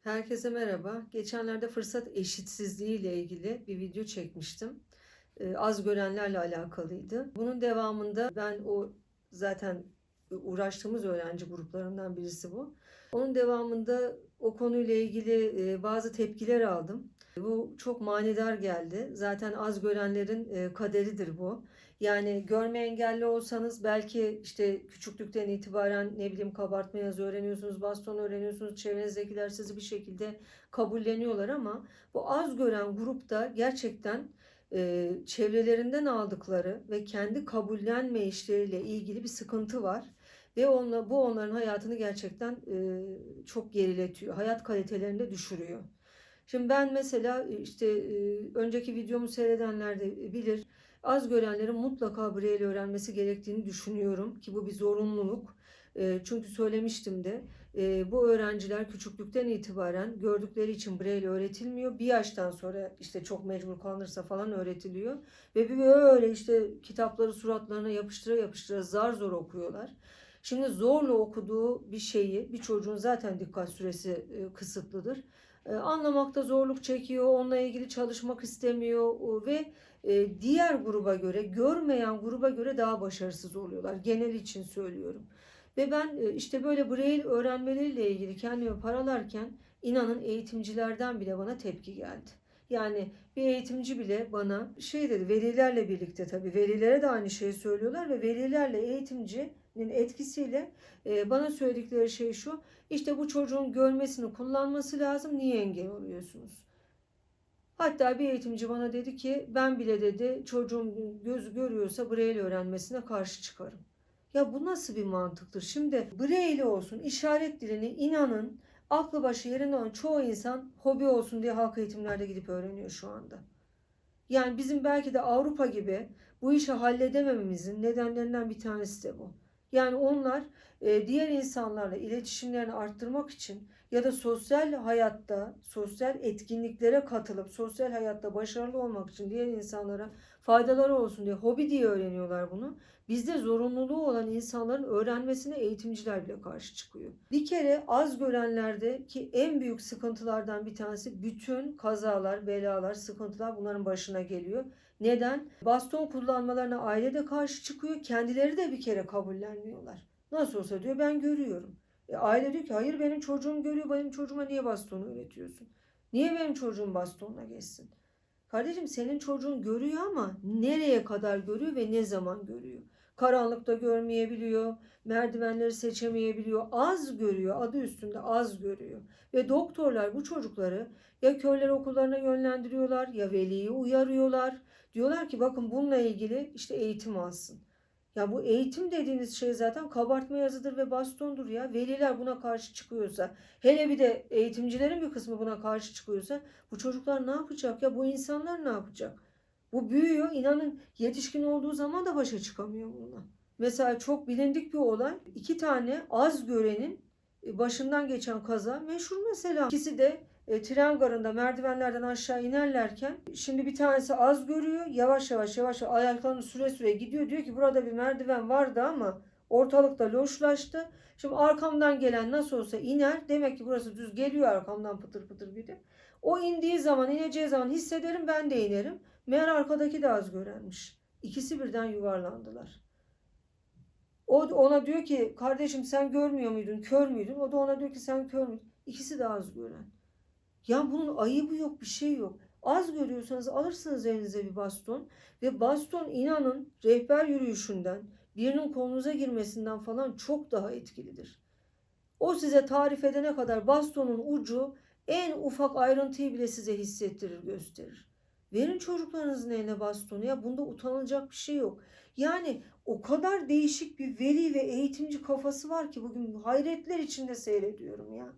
Herkese merhaba. Geçenlerde fırsat eşitsizliği ile ilgili bir video çekmiştim. Ee, az görenlerle alakalıydı. Bunun devamında ben o zaten uğraştığımız öğrenci gruplarından birisi bu. Onun devamında o konuyla ilgili e, bazı tepkiler aldım. Bu çok manidar geldi. Zaten az görenlerin e, kaderidir bu. Yani görme engelli olsanız belki işte küçüklükten itibaren ne bileyim kabartma yazı öğreniyorsunuz, baston öğreniyorsunuz, çevrenizdekiler sizi bir şekilde kabulleniyorlar ama bu az gören grupta gerçekten e, çevrelerinden aldıkları ve kendi kabullenme işleriyle ilgili bir sıkıntı var. Ve onla, bu onların hayatını gerçekten e, çok geriletiyor. Hayat kalitelerini de düşürüyor. Şimdi ben mesela işte e, önceki videomu seyredenler de bilir. Az görenlerin mutlaka Braille öğrenmesi gerektiğini düşünüyorum ki bu bir zorunluluk. E, çünkü söylemiştim de e, bu öğrenciler küçüklükten itibaren gördükleri için Braille öğretilmiyor. Bir yaştan sonra işte çok mecbur kalınırsa falan öğretiliyor. Ve bir böyle işte kitapları suratlarına yapıştıra yapıştıra zar zor okuyorlar. Şimdi zorla okuduğu bir şeyi bir çocuğun zaten dikkat süresi e, kısıtlıdır. E, anlamakta zorluk çekiyor, onunla ilgili çalışmak istemiyor o- ve e, diğer gruba göre, görmeyen gruba göre daha başarısız oluyorlar. Genel için söylüyorum. Ve ben e, işte böyle Braille öğrenmeleriyle ilgili kendimi paralarken inanın eğitimcilerden bile bana tepki geldi. Yani bir eğitimci bile bana şey dedi velilerle birlikte tabii velilere de aynı şeyi söylüyorlar ve velilerle eğitimcinin etkisiyle e, bana söyledikleri şey şu işte bu çocuğun görmesini kullanması lazım niye engel oluyorsunuz? Hatta bir eğitimci bana dedi ki ben bile dedi çocuğum göz görüyorsa Braille öğrenmesine karşı çıkarım. Ya bu nasıl bir mantıktır? Şimdi Braille olsun, işaret dilini inanın aklı başı yerinde olan çoğu insan hobi olsun diye halk eğitimlerde gidip öğreniyor şu anda. Yani bizim belki de Avrupa gibi bu işi halledemememizin nedenlerinden bir tanesi de bu. Yani onlar e, diğer insanlarla iletişimlerini arttırmak için ya da sosyal hayatta, sosyal etkinliklere katılıp sosyal hayatta başarılı olmak için diğer insanlara faydaları olsun diye hobi diye öğreniyorlar bunu. Bizde zorunluluğu olan insanların öğrenmesine eğitimciler bile karşı çıkıyor. Bir kere az görenlerdeki en büyük sıkıntılardan bir tanesi bütün kazalar, belalar, sıkıntılar bunların başına geliyor. Neden? Baston kullanmalarına aile de karşı çıkıyor. Kendileri de bir kere kabullenmiyorlar. Nasıl olsa diyor ben görüyorum. E, aile diyor ki hayır benim çocuğum görüyor. Benim çocuğuma niye bastonu öğretiyorsun? Niye benim çocuğum bastonla geçsin? Kardeşim senin çocuğun görüyor ama nereye kadar görüyor ve ne zaman görüyor? Karanlıkta görmeyebiliyor, merdivenleri seçemeyebiliyor, az görüyor, adı üstünde az görüyor. Ve doktorlar bu çocukları ya körler okullarına yönlendiriyorlar ya veliyi uyarıyorlar. Diyorlar ki bakın bununla ilgili işte eğitim alsın. Ya bu eğitim dediğiniz şey zaten kabartma yazıdır ve bastondur ya. Veliler buna karşı çıkıyorsa, hele bir de eğitimcilerin bir kısmı buna karşı çıkıyorsa bu çocuklar ne yapacak ya? Bu insanlar ne yapacak? Bu büyüyor. inanın yetişkin olduğu zaman da başa çıkamıyor bununla. Mesela çok bilindik bir olay. İki tane az görenin e, başından geçen kaza meşhur mesela. İkisi de e, tren garında merdivenlerden aşağı inerlerken şimdi bir tanesi az görüyor. Yavaş yavaş yavaş ayaklarını süre süre gidiyor. Diyor ki burada bir merdiven vardı ama ortalıkta loşlaştı. Şimdi arkamdan gelen nasıl olsa iner. Demek ki burası düz geliyor arkamdan pıtır pıtır gidip. O indiği zaman ineceği zaman hissederim ben de inerim. Meğer arkadaki de az görenmiş. İkisi birden yuvarlandılar. O ona diyor ki kardeşim sen görmüyor muydun, kör müydün? O da ona diyor ki sen kör müydün? İkisi de az gören. Ya bunun ayıbı yok, bir şey yok. Az görüyorsanız alırsınız elinize bir baston ve baston inanın rehber yürüyüşünden, birinin kolunuza girmesinden falan çok daha etkilidir. O size tarif edene kadar bastonun ucu en ufak ayrıntıyı bile size hissettirir, gösterir. Verin çocuklarınızın eline bastonu ya bunda utanılacak bir şey yok. Yani o kadar değişik bir veli ve eğitimci kafası var ki bugün hayretler içinde seyrediyorum ya.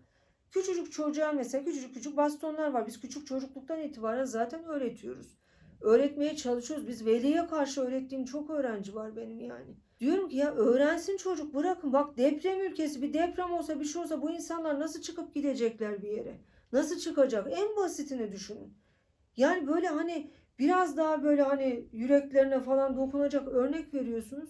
Küçücük çocuğa mesela küçücük küçük bastonlar var. Biz küçük çocukluktan itibaren zaten öğretiyoruz. Öğretmeye çalışıyoruz. Biz veliye karşı öğrettiğim çok öğrenci var benim yani. Diyorum ki ya öğrensin çocuk bırakın. Bak deprem ülkesi bir deprem olsa bir şey olsa bu insanlar nasıl çıkıp gidecekler bir yere? Nasıl çıkacak? En basitini düşünün. Yani böyle hani biraz daha böyle hani yüreklerine falan dokunacak örnek veriyorsunuz.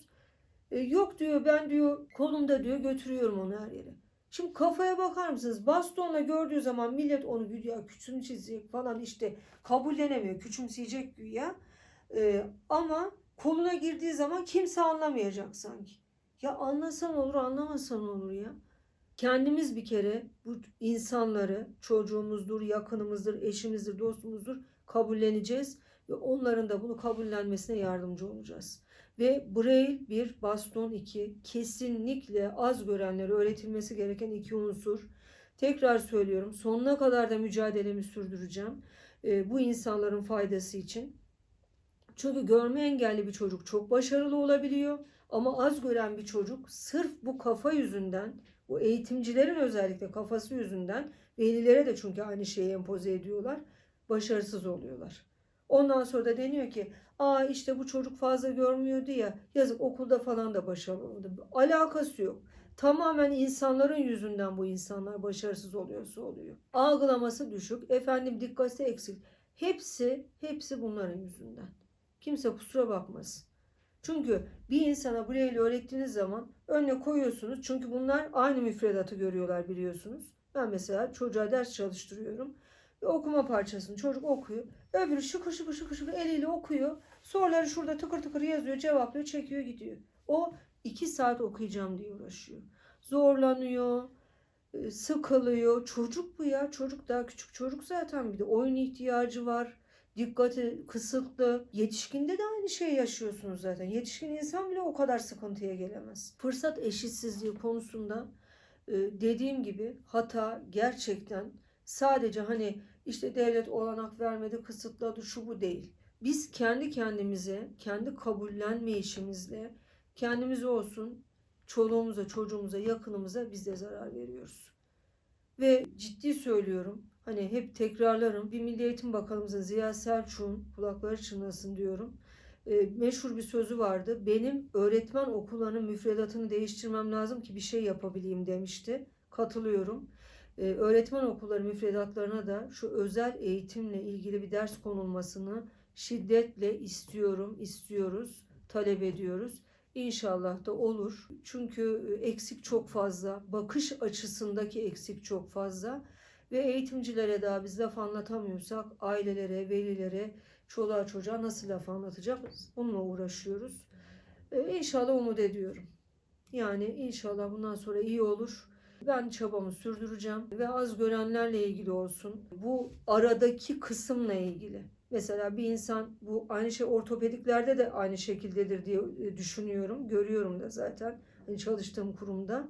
E, yok diyor ben diyor kolumda diyor götürüyorum onu her yere. Şimdi kafaya bakar mısınız? Bastonla gördüğü zaman millet onu güya küçüğünü çizecek falan işte kabullenemiyor. Küçümseyecek güya. Ee, ama koluna girdiği zaman kimse anlamayacak sanki. Ya anlasan olur anlamasan olur ya. Kendimiz bir kere bu insanları çocuğumuzdur, yakınımızdır, eşimizdir, dostumuzdur kabulleneceğiz ve onların da bunu kabullenmesine yardımcı olacağız. Ve Braille bir, baston iki, kesinlikle az görenlere öğretilmesi gereken iki unsur. Tekrar söylüyorum sonuna kadar da mücadelemi sürdüreceğim e, bu insanların faydası için. Çünkü görme engelli bir çocuk çok başarılı olabiliyor ama az gören bir çocuk sırf bu kafa yüzünden, bu eğitimcilerin özellikle kafası yüzünden velilere de çünkü aynı şeyi empoze ediyorlar, başarısız oluyorlar. Ondan sonra da deniyor ki aa işte bu çocuk fazla görmüyordu ya yazık okulda falan da başarılı. Alakası yok. Tamamen insanların yüzünden bu insanlar başarısız oluyorsa oluyor. Algılaması düşük, efendim dikkati eksik. Hepsi, hepsi bunların yüzünden. Kimse kusura bakmasın. Çünkü bir insana Braille öğrettiğiniz zaman önüne koyuyorsunuz. Çünkü bunlar aynı müfredatı görüyorlar biliyorsunuz. Ben mesela çocuğa ders çalıştırıyorum. Okuma parçasını çocuk okuyor. Öbürü şıkır şıkır şıkır şıkır eliyle okuyor. Soruları şurada tıkır tıkır yazıyor, cevaplıyor, çekiyor, gidiyor. O iki saat okuyacağım diye uğraşıyor. Zorlanıyor, e, sıkılıyor. Çocuk bu ya. Çocuk daha küçük çocuk zaten bir de oyun ihtiyacı var. Dikkati kısıtlı. Yetişkinde de aynı şey yaşıyorsunuz zaten. Yetişkin insan bile o kadar sıkıntıya gelemez. Fırsat eşitsizliği konusunda e, dediğim gibi hata gerçekten sadece hani işte devlet olanak vermedi, kısıtladı, şu bu değil. Biz kendi kendimize, kendi kabullenmeyişimizle kendimize olsun, çoluğumuza, çocuğumuza, yakınımıza biz de zarar veriyoruz. Ve ciddi söylüyorum, hani hep tekrarlarım, bir Milli Eğitim Bakanımızın Ziya Selçuk'un kulakları çınlasın diyorum. E, meşhur bir sözü vardı. Benim öğretmen okullarının müfredatını değiştirmem lazım ki bir şey yapabileyim demişti. Katılıyorum. Ee, öğretmen okulları müfredatlarına da şu özel eğitimle ilgili bir ders konulmasını şiddetle istiyorum, istiyoruz, talep ediyoruz. İnşallah da olur. Çünkü e, eksik çok fazla, bakış açısındaki eksik çok fazla ve eğitimcilere daha biz laf anlatamıyorsak ailelere, velilere, çoluğa çocuğa nasıl laf anlatacağız? Bununla uğraşıyoruz. Ee, İnşallah umut ediyorum. Yani inşallah bundan sonra iyi olur. Ben çabamı sürdüreceğim ve az görenlerle ilgili olsun. Bu aradaki kısımla ilgili. Mesela bir insan bu aynı şey ortopediklerde de aynı şekildedir diye e, düşünüyorum. Görüyorum da zaten hani çalıştığım kurumda.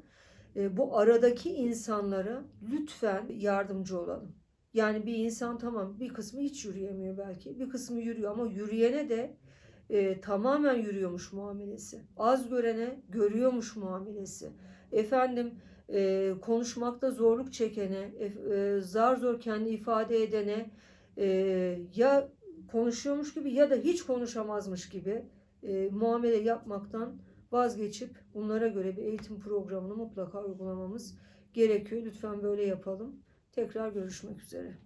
E, Bu aradaki insanlara lütfen yardımcı olalım. Yani bir insan tamam bir kısmı hiç yürüyemiyor belki. Bir kısmı yürüyor ama yürüyene de e, tamamen yürüyormuş muamelesi. Az görene görüyormuş muamelesi. Efendim e, konuşmakta zorluk çekene, e, e, zar zor kendi ifade edene e, ya konuşuyormuş gibi ya da hiç konuşamazmış gibi e, muamele yapmaktan vazgeçip bunlara göre bir eğitim programını mutlaka uygulamamız gerekiyor. Lütfen böyle yapalım. Tekrar görüşmek üzere.